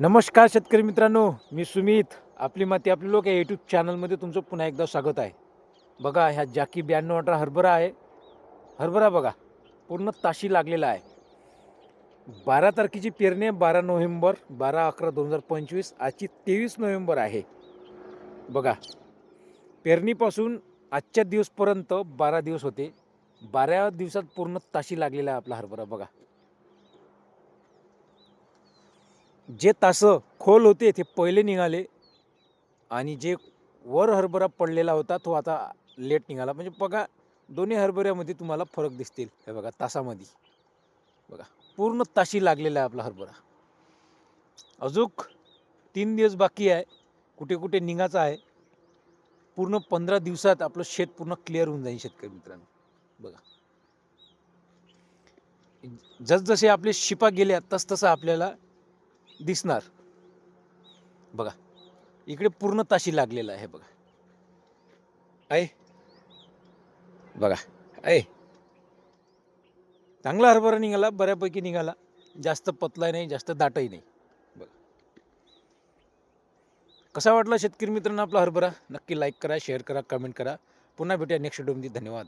नमस्कार शेतकरी मित्रांनो मी सुमित. आपली माती आपले लोक या यूट्यूब चॅनलमध्ये तुमचं पुन्हा एकदा स्वागत आहे. बघा ह्या जाकी ब्याण्णव अठरा हरभरा आहे. हरभरा बघा पूर्ण ताशी लागलेला आहे. बारा तारखेची पेरणी आहे बारा नोव्हेंबर बारा अकरा दोन हजार पंचवीस आजची तेवीस नोव्हेंबर आहे. बघा पेरणीपासून आजच्या दिवसपर्यंत बारा दिवस होते. बारा दिवसात पूर्ण ताशी लागलेला आहे आपला हरभरा बघा. जे तासं खोल होते ते पहिले निघाले आणि जे वर हरभरा पडलेला होता तो आता लेट निघाला. म्हणजे बघा दोन्ही हरभऱ्यामध्ये तुम्हाला फरक दिसतील. हे बघा तासामध्ये. बघा पूर्ण ताशी लागलेला आहे आपला हरभरा. अजूक तीन दिवस बाकी आहे. कुठे कुठे निघायचं आहे. पूर्ण पंधरा दिवसात आपलं शेत पूर्ण क्लिअर होऊन जाईल शेतकरी मित्रांनो. बघा. जसजसे आपले शिपा गेल्या तसतसं आपल्याला दिसणार. बघा इकडे पूर्ण ताशी लागलेला आहे बघा. आहे बघा. आहे चांगला हरभरा निघाला बऱ्यापैकी निघाला. जास्त पतला नाही जास्त दाटही नाही. बघा. कसा वाटला शेतकरी मित्रांनो आपला हरभरा? नक्की लाईक करा शेअर करा कमेंट करा. पुन्हा भेटूया नेक्स्ट व्हिडिओमध्ये धन्यवाद.